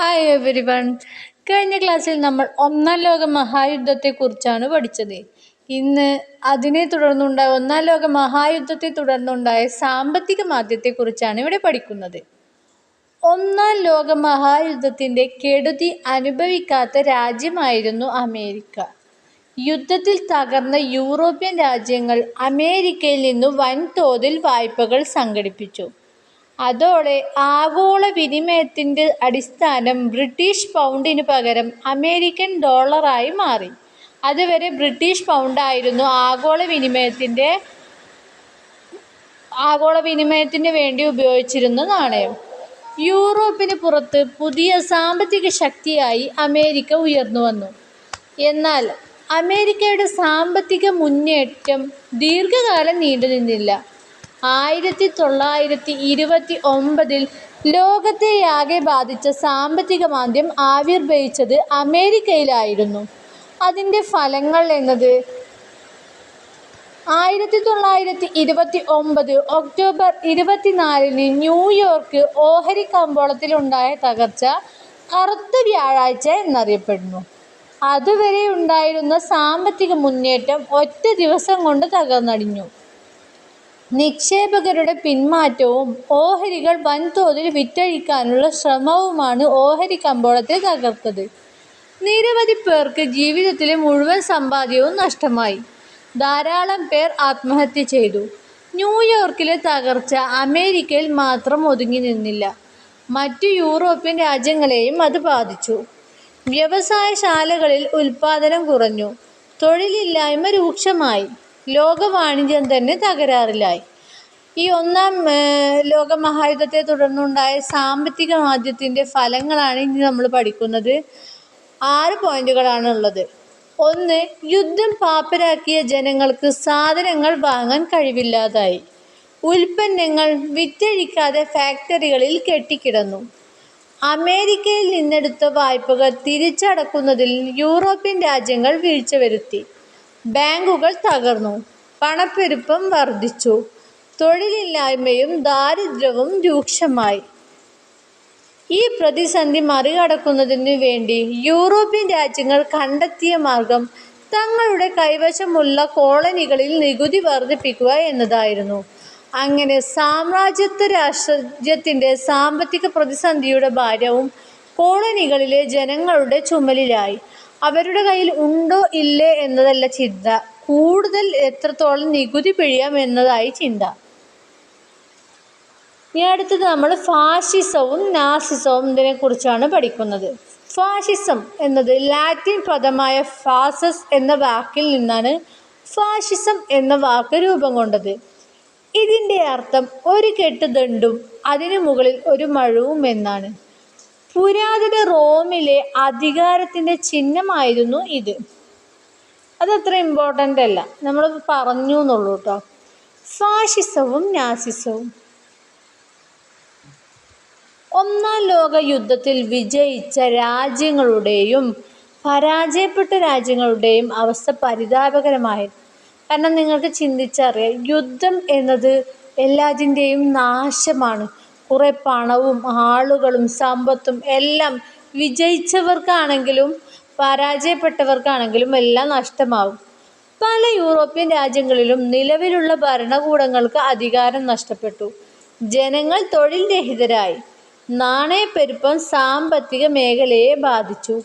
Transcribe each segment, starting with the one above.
Hi every one കഴിഞ്ഞ ക്ലാസ്സിൽ നമ്മൾ ഒന്നാം ലോക മഹായുദ്ധത്തെക്കുറിച്ചാണ് പഠിച്ചത്. ഇന്ന് അതിനെ തുടർന്നുണ്ടായ ഒന്നാം ലോക മഹായുദ്ധത്തെ തുടർന്നുണ്ടായ സാമ്പത്തിക മാന്ദ്യത്തെക്കുറിച്ചാണ് ഇവിടെ പഠിക്കുന്നത്. ഒന്നാം ലോക മഹായുദ്ധത്തിന്റെ കെടുതി അനുഭവിക്കാത്ത രാജ്യമായിരുന്നു അമേരിക്ക. യുദ്ധത്തിൽ തകർന്ന യൂറോപ്യൻ രാജ്യങ്ങൾ അമേരിക്കയിൽ നിന്നും വൻതോതിൽ വായ്പകൾ സംഘടിപ്പിച്ചു. അതോടെ ആഗോള വിനിമയത്തിന്റെ അടിസ്ഥാനം ബ്രിട്ടീഷ് പൗണ്ടിന് പകരം അമേരിക്കൻ ഡോളറായി മാറി. അതുവരെ ബ്രിട്ടീഷ് പൗണ്ടായിരുന്നു ആഗോള വിനിമയത്തിന്റെ ആഗോള വിനിമയത്തിന് വേണ്ടി ഉപയോഗിച്ചിരുന്ന നാണയം. യൂറോപ്പിന് പുറത്ത് പുതിയ സാമ്പത്തിക ശക്തിയായി അമേരിക്ക ഉയർന്നു വന്നു. എന്നാൽ അമേരിക്കയുടെ സാമ്പത്തിക മുന്നേറ്റം ദീർഘകാലം നീണ്ടുനിന്നില്ല. ആയിരത്തി തൊള്ളായിരത്തി ഇരുപത്തി ഒമ്പതിൽ ലോകത്തെയാകെ ബാധിച്ച സാമ്പത്തിക മാന്ദ്യം ആവിർഭവിച്ചത് അമേരിക്കയിലായിരുന്നു. അതിന്റെ ഫലങ്ങൾ എന്നത് ആയിരത്തി തൊള്ളായിരത്തി ഇരുപത്തി ഒമ്പത് ഒക്ടോബർ ഇരുപത്തിനാലിന് ന്യൂയോർക്ക് ഓഹരി കമ്പോളത്തിലുണ്ടായ തകർച്ച കറുത്ത വ്യാഴാഴ്ച എന്നറിയപ്പെടുന്നു. അതുവരെ ഉണ്ടായിരുന്ന സാമ്പത്തിക മുന്നേറ്റം ഒറ്റ ദിവസം കൊണ്ട് തകർന്നടിഞ്ഞു. നിക്ഷേപകരുടെ പിന്മാറ്റവും ഓഹരികൾ വൻതോതിൽ വിറ്റഴിക്കാനുള്ള ശ്രമവുമാണ് ഓഹരി കമ്പോളത്തെ തകർത്തത്. നിരവധി പേർക്ക് ജീവിതത്തിലെ മുഴുവൻ സമ്പാദ്യവും നഷ്ടമായി. ധാരാളം പേർ ആത്മഹത്യ ചെയ്തു. ന്യൂയോർക്കിലെ തകർച്ച അമേരിക്കയിൽ മാത്രം ഒതുങ്ങി നിന്നില്ല. മറ്റു യൂറോപ്യൻ രാജ്യങ്ങളെയും അത് ബാധിച്ചു. വ്യവസായശാലകളിൽ ഉൽപ്പാദനം കുറഞ്ഞു. തൊഴിലില്ലായ്മ രൂക്ഷമായി. ലോക വാണിജ്യം തന്നെ തകരാറിലായി. ഈ ഒന്നാം ലോക മഹായുദ്ധത്തെ തുടർന്നുണ്ടായ സാമ്പത്തിക മാന്ദ്യത്തിന്റെ ഫലങ്ങളാണ് ഇനി നമ്മൾ പഠിക്കുന്നത്. ആറ് പോയിന്റുകളാണ് ഉള്ളത് ഒന്ന് യുദ്ധം പാപ്പരാക്കിയ ജനങ്ങൾക്ക് സാധനങ്ങൾ വാങ്ങാൻ കഴിവില്ലാതായി. ഉൽപ്പന്നങ്ങൾ വിറ്റഴിക്കാതെ ഫാക്ടറികളിൽ കെട്ടിക്കിടന്നു. അമേരിക്കയിൽ നിന്നെടുത്ത വായ്പകൾ തിരിച്ചടക്കുന്നതിൽ യൂറോപ്യൻ രാജ്യങ്ങൾ വീഴ്ച വരുത്തി. ബാങ്കുകൾ തകർന്നു. പണപ്പെരുപ്പം വർദ്ധിച്ചു. തൊഴിലില്ലായ്മയും ദാരിദ്ര്യവും രൂക്ഷമായി. ഈ പ്രതിസന്ധി മറികടക്കുന്നതിനു വേണ്ടി യൂറോപ്യൻ രാജ്യങ്ങൾ കണ്ടെത്തിയ മാർഗം തങ്ങളുടെ കൈവശമുള്ള കോളനികളിൽ നികുതി വർദ്ധിപ്പിക്കുക എന്നതായിരുന്നു. അങ്ങനെ സാമ്രാജ്യത്വ രാഷ്ട്രത്തിന്റെ സാമ്പത്തിക പ്രതിസന്ധിയുടെ ഭാരവും കോളനികളിലെ ജനങ്ങളുടെ ചുമലിലായി. അവരുടെ കയ്യിൽ ഉണ്ടോ ഇല്ലേ എന്നതല്ല ചിന്ത. കൂടുതൽ എത്രത്തോളം നികുതി പിഴിയാം എന്നതായി ചിന്ത. ഇനി അടുത്തത് നമ്മൾ ഫാഷിസവും നാസിസവും ഇതിനെക്കുറിച്ചാണ് പഠിക്കുന്നത്. ഫാഷിസം എന്നത് ലാറ്റിൻ പദമായ ഫാസസ് എന്ന വാക്കിൽ നിന്നാണ് ഫാഷിസം എന്ന വാക്ക് രൂപം കൊണ്ടത്. ഇതിന്റെ അർത്ഥം ഒരു കെട്ട് ദണ്ടും അതിനു മുകളിൽ ഒരു മഴവും എന്നാണ്. പുരാതന റോമിലെ അധികാരത്തിന്റെ ചിഹ്നമായിരുന്നു ഇത്. അതത്ര ഇമ്പോർട്ടന്റ് അല്ല. നമ്മൾ പറഞ്ഞു എന്നുള്ളൂ കേട്ടോ. ഫാഷിസവും നാസിസവും. ഒന്നാം ലോക യുദ്ധത്തിൽ വിജയിച്ച രാജ്യങ്ങളുടെയും പരാജയപ്പെട്ട രാജ്യങ്ങളുടെയും അവസ്ഥ പരിതാപകരമായിരുന്നു. കാരണം നിങ്ങൾക്ക് ചിന്തിച്ചറിയാം യുദ്ധം എന്നത് എല്ലാത്തിന്റെയും നാശമാണ്. കുറേ പണവും ആളുകളും സമ്പത്തും എല്ലാം വിജയിച്ചവർക്കാണെങ്കിലും പരാജയപ്പെട്ടവർക്കാണെങ്കിലും എല്ലാം നഷ്ടമാവും. പല യൂറോപ്യൻ രാജ്യങ്ങളിലും നിലവിലുള്ള ഭരണകൂടങ്ങൾക്ക് അധികാരം നഷ്ടപ്പെട്ടു. ജനങ്ങൾ തൊഴിൽ രഹിതരായി. നാണയപ്പെരുപ്പം സാമ്പത്തിക മേഖലയെ ബാധിച്ചു.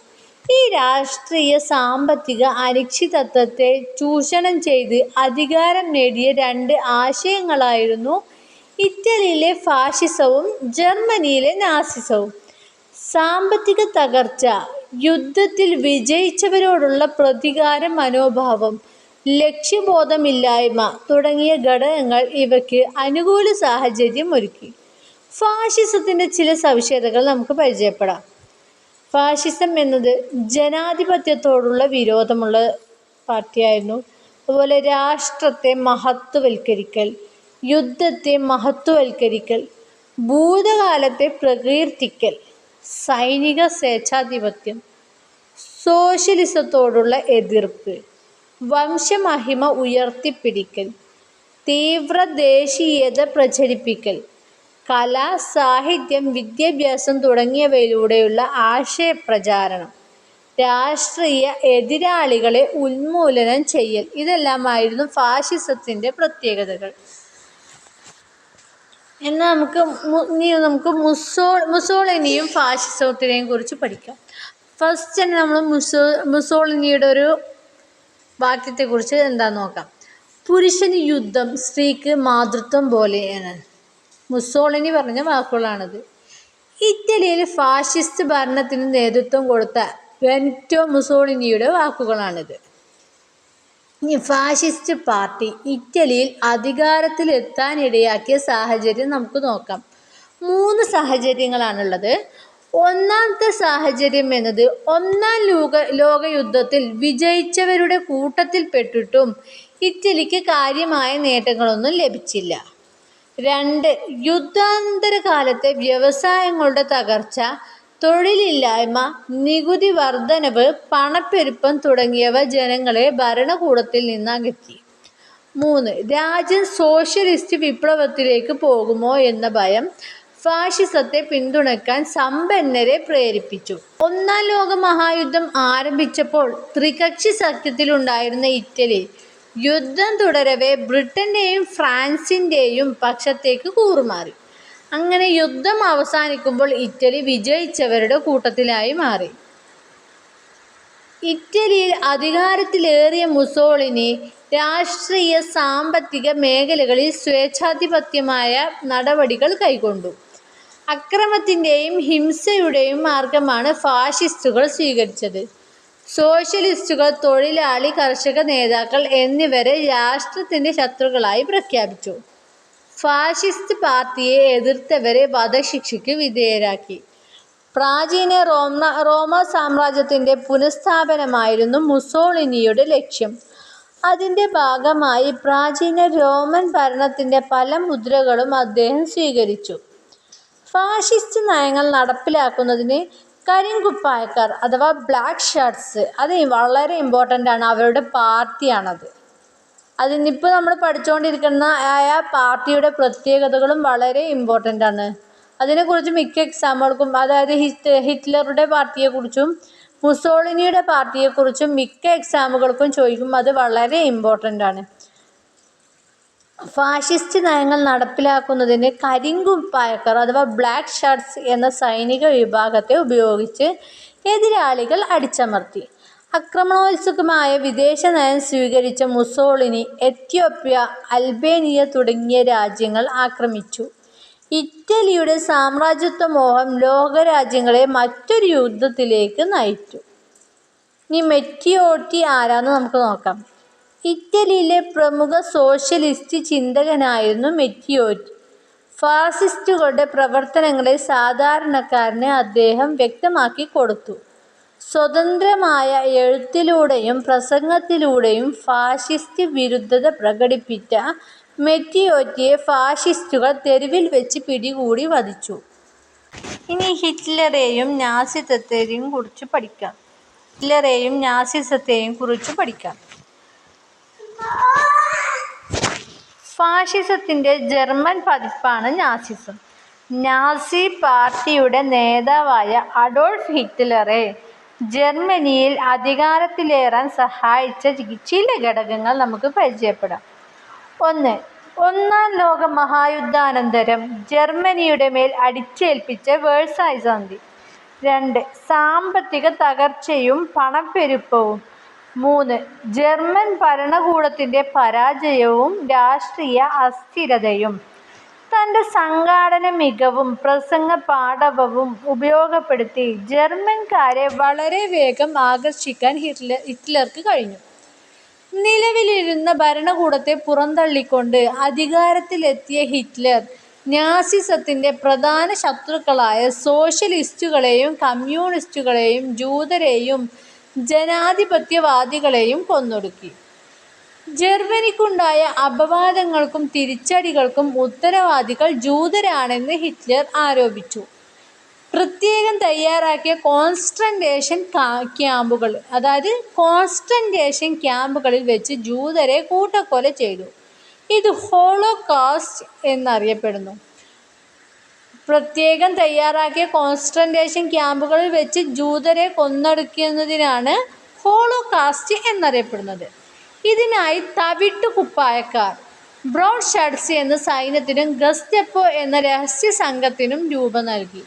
ഈ രാഷ്ട്രീയ സാമ്പത്തിക അനിശ്ചിതത്വത്തെ ചൂഷണം ചെയ്ത് അധികാരം നേടിയ രണ്ട് ആശയങ്ങളായിരുന്നു ഇറ്റലിയിലെ ഫാഷിസവും ജർമ്മനിയിലെ നാസിസവും. സാമ്പത്തിക തകർച്ച യുദ്ധത്തിൽ വിജയിച്ചവരോടുള്ള പ്രതികാര മനോഭാവം ലക്ഷ്യബോധമില്ലായ്മ തുടങ്ങിയ ഘടകങ്ങൾ ഇവയ്ക്ക് അനുകൂല സാഹചര്യം ഒരുക്കി. ഫാഷിസത്തിന്റെ ചില സവിശേഷതകൾ നമുക്ക് പരിചയപ്പെടാം. ഫാഷിസം എന്നത് ജനാധിപത്യത്തോടുള്ള വിരോധമുള്ള പാർട്ടിയായിരുന്നു. അതുപോലെ രാഷ്ട്രത്തെ മഹത്വവൽക്കരിക്കൽ യുദ്ധത്തെ മഹത്വവൽക്കരിക്കൽ ഭൂതകാലത്തെ പ്രകീർത്തിക്കൽ സൈനിക സ്വേച്ഛാധിപത്യം സോഷ്യലിസത്തോടുള്ള എതിർപ്പ് വംശമഹിമ ഉയർത്തിപ്പിടിക്കൽ തീവ്ര ദേശീയത പ്രചരിപ്പിക്കൽ കല സാഹിത്യം വിദ്യാഭ്യാസം തുടങ്ങിയവയിലൂടെയുള്ള ആശയപ്രചാരണം രാഷ്ട്രീയ എതിരാളികളെ ഉന്മൂലനം ചെയ്യൽ. ഇതെല്ലാമായിരുന്നു ഫാഷിസത്തിന്റെ പ്രത്യേകതകൾ. എന്നാൽ നമുക്ക് ഇനി നമുക്ക് മുസോ മുസോളിനിയും ഫാഷിസത്തിനെയും കുറിച്ച് പഠിക്കാം. ഫസ്റ്റ് തന്നെ നമ്മൾ മുസോ മുസോളിനിയുടെ ഒരു വാക്യത്തെക്കുറിച്ച് എന്താന്ന് നോക്കാം. പുരുഷന് യുദ്ധം സ്ത്രീക്ക് മാതൃത്വം പോലെയാണ്. മുസോളിനി പറഞ്ഞ വാക്കുകളാണിത്. ഇറ്റലിയിൽ ഫാഷിസ്റ്റ് ഭരണത്തിന് നേതൃത്വം കൊടുത്ത വെന്റോ മുസോളിനിയുടെ വാക്കുകളാണിത്. ഫാഷിസ്റ്റ് പാർട്ടി ഇറ്റലിയിൽ അധികാരത്തിലെത്താനിടയാക്കിയ സാഹചര്യം നമുക്ക് നോക്കാം. മൂന്ന് സാഹചര്യങ്ങളാണുള്ളത്. ഒന്നാമത്തെ സാഹചര്യം എന്നത് ഒന്നാം ലോക ലോകയുദ്ധത്തിൽ വിജയിച്ചവരുടെ കൂട്ടത്തിൽപ്പെട്ടിട്ടും ഇറ്റലിക്ക് കാര്യമായ നേട്ടങ്ങളൊന്നും ലഭിച്ചില്ല. രണ്ട് യുദ്ധാന്തര കാലത്തെ വ്യവസായങ്ങളുടെ തകർച്ച തൊഴിലില്ലായ്മ നികുതി വർധനവ് പണപ്പെരുപ്പം തുടങ്ങിയവ ജനങ്ങളെ ഭരണകൂടത്തിൽ നിന്ന് അകറ്റി മൂന്ന് രാജ്യം സോഷ്യലിസ്റ്റ് വിപ്ലവത്തിലേക്ക് പോകുമോ എന്ന ഭയം ഫാഷിസത്തെ പിന്തുണക്കാൻ സമ്പന്നരെ പ്രേരിപ്പിച്ചു. ഒന്നാം ലോക മഹായുദ്ധം ആരംഭിച്ചപ്പോൾ ത്രികക്ഷി സഖ്യത്തിലുണ്ടായിരുന്ന ഇറ്റലി യുദ്ധം തുടരവേ ബ്രിട്ടന്റെയും ഫ്രാൻസിന്റെയും പക്ഷത്തേക്ക് കൂറുമാറി. അങ്ങനെ യുദ്ധം അവസാനിക്കുമ്പോൾ ഇറ്റലി വിജയിച്ചവരുടെ കൂട്ടത്തിലായി മാറി. ഇറ്റലിയിൽ അധികാരത്തിലേറിയ മുസോളിനി രാഷ്ട്രീയ സാമ്പത്തിക മേഖലകളിൽ സ്വേച്ഛാധിപത്യമായ നടപടികൾ കൈക്കൊണ്ടു. അക്രമത്തിന്റെയും ഹിംസയുടെയും മാർഗമാണ് ഫാഷിസ്റ്റുകൾ സ്വീകരിച്ചത്. സോഷ്യലിസ്റ്റുകൾ തൊഴിലാളി കർഷക നേതാക്കൾ എന്നിവരെ രാഷ്ട്രത്തിന്റെ ശത്രുക്കളായി പ്രഖ്യാപിച്ചു. ഫാഷിസ്റ്റ് പാർട്ടിയെ എതിർത്തവരെ വധശിക്ഷയ്ക്ക് വിധേയരാക്കി. പ്രാചീന റോമ റോമ സാമ്രാജ്യത്തിന്റെ പുനഃസ്ഥാപനമായിരുന്നു മുസോളിനിയുടെ ലക്ഷ്യം. അതിന്റെ ഭാഗമായി പ്രാചീന റോമൻ ഭരണത്തിന്റെ പല മുദ്രകളും അദ്ദേഹം സ്വീകരിച്ചു. ഫാഷിസ്റ്റ് നയങ്ങൾ നടപ്പിലാക്കുന്നതിന് കരിങ്കുപ്പായക്കാർ അഥവാ ബ്ലാക്ക് ഷർട്ട്സ് അത് വളരെ ഇമ്പോർട്ടന്റ് ആണ് അവരുടെ പാർട്ടിയാണത്. അതിനിപ്പോൾ നമ്മൾ പഠിച്ചുകൊണ്ടിരിക്കുന്ന ആയ പാർട്ടിയുടെ പ്രത്യേകതകളും വളരെ ഇമ്പോർട്ടന്റ് ആണ്. അതിനെക്കുറിച്ച് മിക്ക എക്സാമുകൾക്കും അതായത് ഹിറ്റ് ഹിറ്റ്ലറുടെ പാർട്ടിയെക്കുറിച്ചും മുസോളിനിയുടെ പാർട്ടിയെക്കുറിച്ചും മിക്ക എക്സാമുകൾക്കും ചോദിക്കും അത് വളരെ ഇമ്പോർട്ടന്റ് ആണ്. ഫാഷിസ്റ്റ് നയങ്ങൾ നടപ്പിലാക്കുന്നതിന് കരിങ്കുപ്പായക്കാർ അഥവാ ബ്ലാക്ക് ഷർട്ട്സ് എന്ന സൈനിക വിഭാഗത്തെ ഉപയോഗിച്ച് എതിരാളികൾ അടിച്ചമർത്തി. ആക്രമണോത്സുകമായ വിദേശ നയം സ്വീകരിച്ച മുസോളിനി എത്യോപ്യ അൽബേനിയ തുടങ്ങിയ രാജ്യങ്ങൾ ആക്രമിച്ചു. ഇറ്റലിയുടെ സാമ്രാജ്യത്വ മോഹം ലോകരാജ്യങ്ങളെ മറ്റൊരു യുദ്ധത്തിലേക്ക് നയിച്ചു. ഇനി മെറ്റിയോട്ടി ആരാന്ന് നമുക്ക് നോക്കാം. ഇറ്റലിയിലെ പ്രമുഖ സോഷ്യലിസ്റ്റ് ചിന്തകനായിരുന്നു മെറ്റിയോറ്റി ഫാസിസ്റ്റുകളുടെ പ്രവർത്തനങ്ങളെ സാധാരണക്കാരന് അദ്ദേഹം വ്യക്തമാക്കി കൊടുത്തു. സ്വതന്ത്രമായ എഴുത്തിലൂടെയും പ്രസംഗത്തിലൂടെയും ഫാഷിസ്റ്റ് വിരുദ്ധത പ്രകടിപ്പിച്ച മെറ്റിയോറ്റിയെ ഫാഷിസ്റ്റുകൾ തെരുവിൽ വെച്ച് പിടികൂടി വധിച്ചു. ഇനി ഹിറ്റ്ലറെയും നാസിസത്തെയും കുറിച്ച് പഠിക്കാം. ഹിറ്റ്ലറെയും നാസിസത്തെയും കുറിച്ച് പഠിക്കാം. ഫാഷിസത്തിന്റെ ജർമ്മൻ പതിപ്പാണ് നാസിസം. നാസി പാർട്ടിയുടെ നേതാവായ അഡോൾഫ് ഹിറ്റ്ലറെ ജർമ്മനിയിൽ അധികാരത്തിലേറാൻ സഹായിച്ച ചില ഘടകങ്ങൾ നമുക്ക് പരിചയപ്പെടാം. ഒന്ന് ഒന്നാം ലോക മഹായുദ്ധാനന്തരം ജർമ്മനിയുടെ മേൽ അടിച്ചേൽപ്പിച്ച വേഴ്സായ് സന്ധി രണ്ട് സാമ്പത്തിക തകർച്ചയും പണപ്പെരുപ്പവും. മൂന്ന് ജർമ്മൻ ഭരണകൂടത്തിന്റെ പരാജയവും രാഷ്ട്രീയ അസ്ഥിരതയും. തന്റെ സംഘാടന മികവും പ്രസംഗ പാടവവും ഉപയോഗപ്പെടുത്തി ജർമ്മൻകാരെ വളരെ വേഗം ആകർഷിക്കാൻ ഹിറ്റ്ലർ ഹിറ്റ്ലർക്ക് കഴിഞ്ഞു. നിലവിലിരുന്ന ഭരണകൂടത്തെ പുറന്തള്ളിക്കൊണ്ട് അധികാരത്തിലെത്തിയ ഹിറ്റ്ലർ നാസിസത്തിന്റെ പ്രധാന ശത്രുക്കളായ സോഷ്യലിസ്റ്റുകളെയും കമ്മ്യൂണിസ്റ്റുകളെയും ജൂതരെയും ജനാധിപത്യവാദികളെയും കൊന്നൊടുക്കി. ജർമ്മനിക്കുണ്ടായ അപവാദങ്ങൾക്കും തിരിച്ചടികൾക്കും ഉത്തരവാദികൾ ജൂതരാണെന്ന് ഹിറ്റ്ലർ ആരോപിച്ചു. പ്രത്യേകം തയ്യാറാക്കിയ കോൺസെൻട്രേഷൻ ക്യാമ്പുകൾ അതായത് കോൺസെൻട്രേഷൻ ക്യാമ്പുകളിൽ വെച്ച് ജൂതരെ കൂട്ടക്കൊല ചെയ്തു. ഇത് ഹോളോകാസ്റ്റ് എന്നറിയപ്പെടുന്നു. പ്രത്യേകം തയ്യാറാക്കിയ കോൺസെൻട്രേഷൻ ക്യാമ്പുകളിൽ വെച്ച് ജൂതരെ കൊന്നൊടുക്കുന്നതിനാണ് ഹോളോകാസ്റ്റ് എന്നറിയപ്പെടുന്നത്. ഇതിനായി തവിട്ടു കുപ്പായക്കാർ ബ്രൗൺ ഷർട്ട്സ് എന്ന സൈന്യത്തിനും ഗസ്റ്റപ്പോ എന്ന രഹസ്യ സംഘത്തിനും രൂപം നൽകി.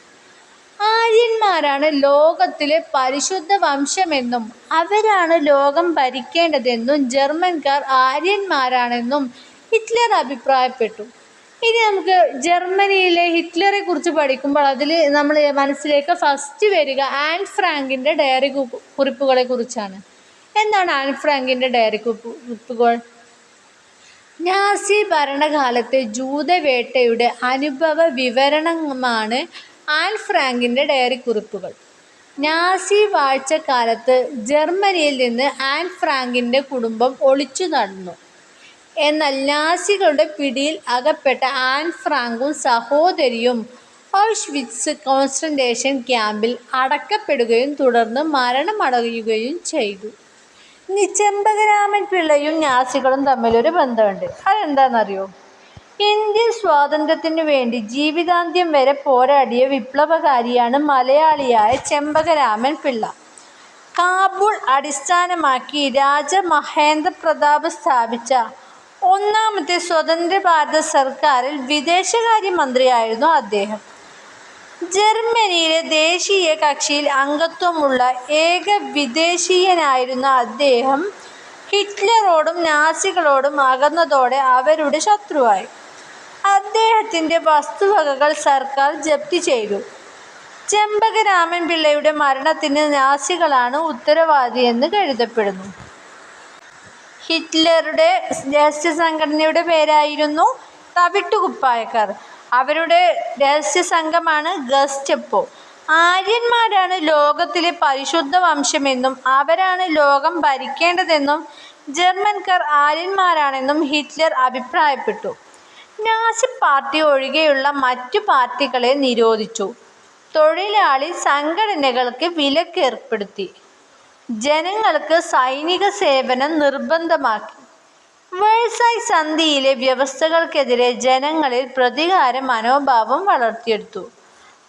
ആര്യന്മാരാണ് ലോകത്തിലെ പരിശുദ്ധ വംശമെന്നും അവരാണ് ലോകം ഭരിക്കേണ്ടതെന്നും ജർമ്മൻകാർ ആര്യന്മാരാണെന്നും ഹിറ്റ്ലർ അഭിപ്രായപ്പെട്ടു. ഇനി നമുക്ക് ജർമ്മനിയിലെ ഹിറ്റ്ലറെ കുറിച്ച് പഠിക്കുമ്പോൾ അതിൽ നമ്മൾ മനസ്സിലേക്ക് ഫസ്റ്റ് വരിക ആൻ ഫ്രാങ്കിന്റെ ഡയറി കുറിപ്പുകളെക്കുറിച്ചാണ്. എന്താണ് ആൻ ഫ്രാങ്കിന്റെ ഡയറി കുറിപ്പുകൾ? നാസി ഭരണകാലത്തെ ജൂതവേട്ടയുടെ അനുഭവ വിവരണമാണ് ആൻ ഫ്രാങ്കിന്റെ ഡയറി കുറിപ്പുകൾ നാസി വാഴ്ചക്കാലത്ത് ജർമ്മനിയിൽ നിന്ന് ആൻ ഫ്രാങ്കിന്റെ കുടുംബം ഒളിച്ചു നടന്നു എന്നാൽ നാസികളുടെ പിടിയിൽ അകപ്പെട്ട ആൻ ഫ്രാങ്കും സഹോദരിയും ഓഷ്വിറ്റ്സ് കോൺസെൻട്രേഷൻ ക്യാമ്പിൽ അടക്കപ്പെടുകയും തുടർന്ന് മരണമടയുകയും ചെയ്തു. ഇനി ചെമ്പകരാമൻ പിള്ളയും നാസികളും തമ്മിലൊരു ബന്ധമുണ്ട്. അതെന്താണെന്നറിയോ? ഇന്ത്യൻ സ്വാതന്ത്ര്യത്തിനു വേണ്ടി ജീവിതാന്ത്യം വരെ പോരാടിയ വിപ്ലവകാരിയാണ് മലയാളിയായ ചെമ്പകരാമൻ പിള്ള. കാബൂൾ അടിസ്ഥാനമാക്കി രാജമഹേന്ദ്ര പ്രതാപ് സ്ഥാപിച്ച ഒന്നാമത്തെ സ്വതന്ത്ര ഭാരത സർക്കാരിൽ വിദേശകാര്യമന്ത്രിയായിരുന്നു അദ്ദേഹം. ജർമ്മനിയിലെ ദേശീയ കക്ഷിയിൽ അംഗത്വമുള്ള ഏക വിദേശീയനായിരുന്ന അദ്ദേഹം ഹിറ്റ്ലറോടും നാസികളോടും അകന്നതോടെ അവരുടെ ശത്രുവായി. അദ്ദേഹത്തിന്റെ വസ്തുവകകൾ സർക്കാർ ജപ്തി ചെയ്തു. ചെമ്പകരാമൻ പിള്ളയുടെ മരണത്തിന് നാസികളാണ് ഉത്തരവാദിയെന്ന് കരുതപ്പെടുന്നു. ഹിറ്റ്ലറുടെ രഹസ്യസംഘടനയുടെ പേരായിരുന്നു തവിട്ടുകുപ്പായക്കാർ. അവരുടെ രഹസ്യ സംഘമാണ് ഗസ്റ്റപ്പോ ആര്യന്മാരാണ് ലോകത്തിലെ പരിശുദ്ധ വംശമെന്നും അവരാണ് ലോകം ഭരിക്കേണ്ടതെന്നും ജർമ്മൻകാർ ആര്യന്മാരാണെന്നും ഹിറ്റ്ലർ അഭിപ്രായപ്പെട്ടു. നാസി പാർട്ടി ഒഴികെയുള്ള മറ്റു പാർട്ടികളെ നിരോധിച്ചു. തൊഴിലാളി സംഘടനകൾക്ക് വിലക്കേർപ്പെടുത്തി. ജനങ്ങൾക്ക് സൈനിക സേവനം നിർബന്ധമാക്കി. വേഴ്സായ് സന്ധിയിലെ വ്യവസ്ഥകൾക്കെതിരെ ജനങ്ങളിൽ പ്രതികാര മനോഭാവം വളർത്തിയെടുത്തു.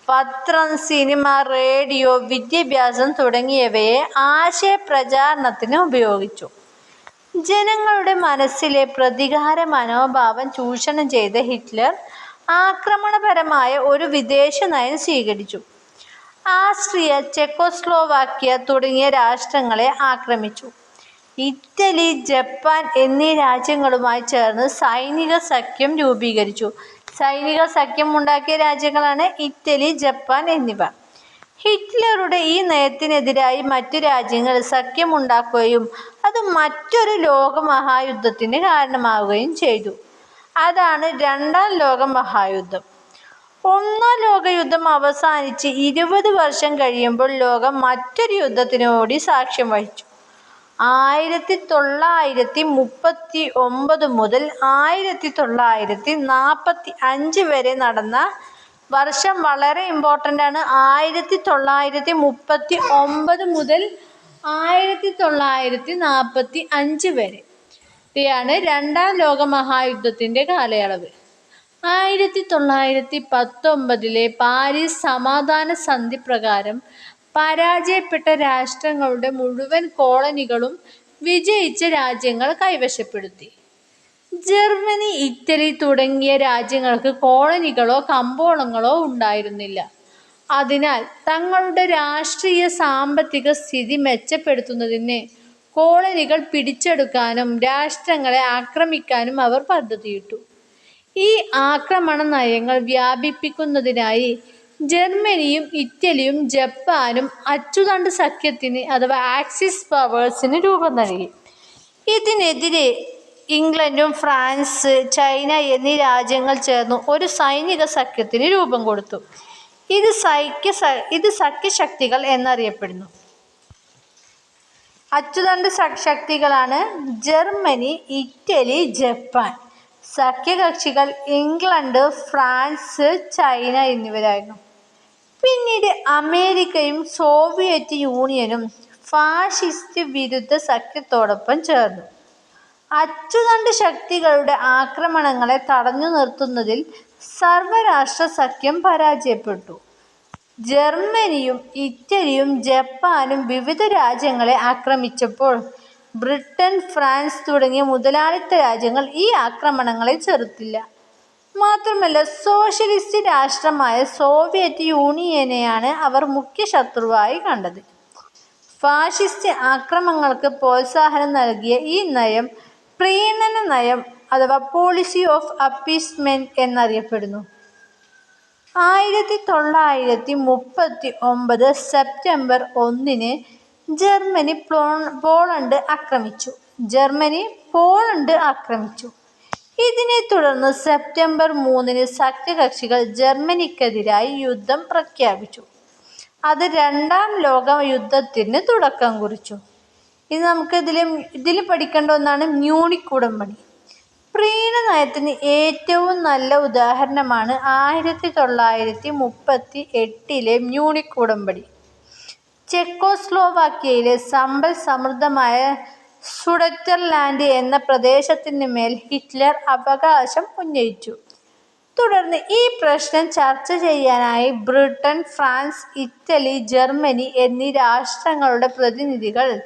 പത്രം, സിനിമ, റേഡിയോ, വിദ്യാഭ്യാസം തുടങ്ങിയവയെ ആശയപ്രചാരണത്തിന് ഉപയോഗിച്ചു. ജനങ്ങളുടെ മനസ്സിലെ പ്രതികാര മനോഭാവം ചൂഷണം ചെയ്ത ഹിറ്റ്ലർ ആക്രമണപരമായ ഒരു വിദേശ നയം സ്വീകരിച്ചു. ആസ്ട്രിയ, ചെക്കോസ്ലോവാക്യ തുടങ്ങിയ രാഷ്ട്രങ്ങളെ ആക്രമിച്ചു. ഇറ്റലി, ജപ്പാൻ എന്നീ രാജ്യങ്ങളുമായി ചേർന്ന് സൈനിക സഖ്യം രൂപീകരിച്ചു. സൈനിക സഖ്യം ഉണ്ടാക്കിയ രാജ്യങ്ങളാണ് ഇറ്റലി, ജപ്പാൻ എന്നിവ. ഹിറ്റ്ലറുടെ ഈ നയത്തിനെതിരായി മറ്റു രാജ്യങ്ങൾ സഖ്യമുണ്ടാക്കുകയും അത് മറ്റൊരു ലോകമഹായുദ്ധത്തിന് കാരണമാവുകയും ചെയ്തു. അതാണ് രണ്ടാം ലോക മഹായുദ്ധം ഒന്നാം ലോകയുദ്ധം അവസാനിച്ച് ഇരുപത് വർഷം കഴിയുമ്പോൾ ലോകം മറ്റൊരു യുദ്ധത്തിനോടി സാക്ഷ്യം വഹിച്ചു. ആയിരത്തി തൊള്ളായിരത്തി മുപ്പത്തി ഒമ്പത് മുതൽ ആയിരത്തി തൊള്ളായിരത്തി നാൽപ്പത്തിയഞ്ച് വരെ നടന്ന വർഷം വളരെ ഇമ്പോർട്ടന്റ് ആണ്. ആയിരത്തി തൊള്ളായിരത്തി മുപ്പത്തി ഒമ്പത് മുതൽ ആയിരത്തി തൊള്ളായിരത്തി നാൽപ്പത്തി അഞ്ച് വരെ ഇതാണ് രണ്ടാം ലോകമഹായുദ്ധത്തിന്റെ കാലയളവ്. ആയിരത്തി തൊള്ളായിരത്തി പത്തൊമ്പതിലെ പാരീസ് സമാധാന സന്ധി പ്രകാരം പരാജയപ്പെട്ട രാഷ്ട്രങ്ങളുടെ മുഴുവൻ കോളനികളും വിജയിച്ച രാജ്യങ്ങൾ കൈവശപ്പെടുത്തി. ജർമ്മനി, ഇറ്റലി തുടങ്ങിയ രാജ്യങ്ങൾക്ക് കോളനികളോ കമ്പോളങ്ങളോ ഉണ്ടായിരുന്നില്ല. അതിനാൽ തങ്ങളുടെ രാഷ്ട്രീയ സാമ്പത്തിക സ്ഥിതി മെച്ചപ്പെടുത്തുന്നതിന് കോളനികൾ പിടിച്ചെടുക്കാനും രാഷ്ട്രങ്ങളെ ആക്രമിക്കാനും അവർ പദ്ധതിയിട്ടു. ഈ ആക്രമണ നയങ്ങൾ വ്യാപിപ്പിക്കുന്നതിനായി ജർമ്മനിയും ഇറ്റലിയും ജപ്പാനും അച്ചുതണ്ട് സഖ്യത്തിന് അഥവാ ആക്സിസ് പവേഴ്സിന് രൂപം നൽകി. ഇതിനെതിരെ ഇംഗ്ലണ്ടും ഫ്രാൻസ്, ചൈന എന്നീ രാജ്യങ്ങൾ ചേർന്ന് ഒരു സൈനിക സഖ്യത്തിന് രൂപം കൊടുത്തു. ഇത് സൈക്യ ഇത് സഖ്യശക്തികൾ എന്നറിയപ്പെടുന്നു. അച്ചുതണ്ട് ശക്തികളാണ് ജർമ്മനി, ഇറ്റലി, ജപ്പാൻ. സഖ്യകക്ഷികൾ ഇംഗ്ലണ്ട്, ഫ്രാൻസ്, ചൈന എന്നിവരായിരുന്നു. പിന്നീട് അമേരിക്കയും സോവിയറ്റ് യൂണിയനും ഫാഷിസ്റ്റ് വിരുദ്ധ സഖ്യത്തോടൊപ്പം ചേർന്നു. അച്ചുതണ്ട് ശക്തികളുടെ ആക്രമണങ്ങളെ തടഞ്ഞു നിർത്തുന്നതിൽ സർവരാഷ്ട്ര സഖ്യം പരാജയപ്പെട്ടു. ജർമ്മനിയും ഇറ്റലിയും ജപ്പാനും വിവിധ രാജ്യങ്ങളെ ആക്രമിച്ചപ്പോൾ ബ്രിട്ടൻ, ഫ്രാൻസ് തുടങ്ങിയ മുതലാളിത്ത രാജ്യങ്ങൾ ഈ ആക്രമണങ്ങളെ ചെറുത്തില്ല. മാത്രമല്ല സോഷ്യലിസ്റ്റ് രാഷ്ട്രമായ സോവിയറ്റ് യൂണിയനെയാണ് അവർ മുഖ്യ ശത്രുവായി കണ്ടത്. ഫാഷിസ്റ്റ് ആക്രമണങ്ങൾക്ക് പ്രോത്സാഹനം നൽകിയ ഈ നയം പ്രീണന നയം അഥവാ പോളിസി ഓഫ് അപ്പീസ്മെന്റ് എന്നറിയപ്പെടുന്നു. ആയിരത്തി തൊള്ളായിരത്തി മുപ്പത്തി ഒമ്പത് സെപ്റ്റംബർ ഒന്നിന് ജർമ്മനി പോളണ്ട് ആക്രമിച്ചു. ജർമ്മനി പോളണ്ട് ആക്രമിച്ചു. ഇതിനെ തുടർന്ന് സെപ്റ്റംബർ മൂന്നിന് സഖ്യകക്ഷികൾ ജർമ്മനിക്കെതിരായി യുദ്ധം പ്രഖ്യാപിച്ചു. അത് രണ്ടാം ലോക യുദ്ധത്തിന് തുടക്കം കുറിച്ചു. ഇത് നമുക്ക് ഇതിൽ പഠിക്കേണ്ട ഒന്നാണ് മ്യൂണിക് ഉടമ്പടി. പ്രീണ നയത്തിന് ഏറ്റവും നല്ല ഉദാഹരണമാണ് ആയിരത്തി തൊള്ളായിരത്തി മുപ്പത്തി എട്ടിലെ മ്യൂണിക് ഉടമ്പടി. ചെക്കോസ്ലോവാക്യയിലെ സമ്പൽ സമൃദ്ധമായ സുഡറ്റൻലാൻഡ് എന്ന പ്രദേശത്തിന്മേൽ ഹിറ്റ്ലർ അവകാശം ഉന്നയിച്ചു. തുടർന്ന് ഈ പ്രശ്നം ചർച്ച ചെയ്യാനായി ബ്രിട്ടൻ, ഫ്രാൻസ്, ഇറ്റലി, ജർമ്മനി എന്നീ രാഷ്ട്രങ്ങളുടെ പ്രതിനിധികൾ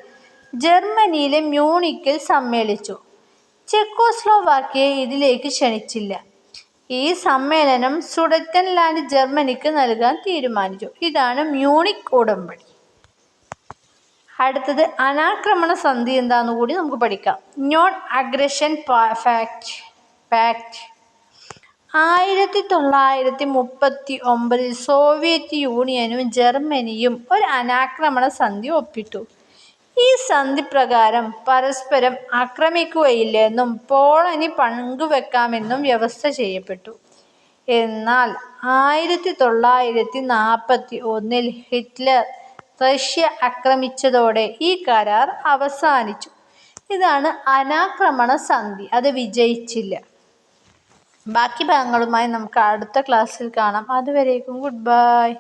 ജർമ്മനിയിലെ മ്യൂണിക്കിൽ സമ്മേളിച്ചു. ചെക്കോസ്ലോവാക്കിയെ ഇതിലേക്ക് ക്ഷണിച്ചില്ല. ഈ സമ്മേളനം സുഡറ്റൻലാൻഡ് ജർമ്മനിക്ക് നൽകാൻ തീരുമാനിച്ചു. ഇതാണ് മ്യൂണിക് ഉടമ്പടി. അടുത്തത് അനാക്രമണ സന്ധി എന്താന്ന് കൂടി നമുക്ക് പഠിക്കാം. നോൺ അഗ്രഷൻ ഫാക്ട് ഫാക്ട് ആയിരത്തി തൊള്ളായിരത്തി മുപ്പത്തി ഒമ്പതിൽ സോവിയറ്റ് യൂണിയനും ജർമ്മനിയും ഒരു അനാക്രമണ സന്ധി ഒപ്പിട്ടു. ഈ സന്ധി പ്രകാരം പരസ്പരം ആക്രമിക്കുകയില്ലെന്നും പോളനി പങ്കുവെക്കാമെന്നും വ്യവസ്ഥ ചെയ്യപ്പെട്ടു. എന്നാൽ ആയിരത്തി തൊള്ളായിരത്തി നാൽപ്പത്തി ഒന്നിൽ ഹിറ്റ്ലർ റഷ്യ ആക്രമിച്ചതോടെ ഈ കരാർ അവസാനിച്ചു. ഇതാണ് അനാക്രമണ സന്ധി. അത് വിജയിച്ചില്ല. ബാക്കി ഭാഗങ്ങളുമായി നമുക്ക് അടുത്ത ക്ലാസ്സിൽ കാണാം. അതുവരേക്കും ഗുഡ് ബൈ.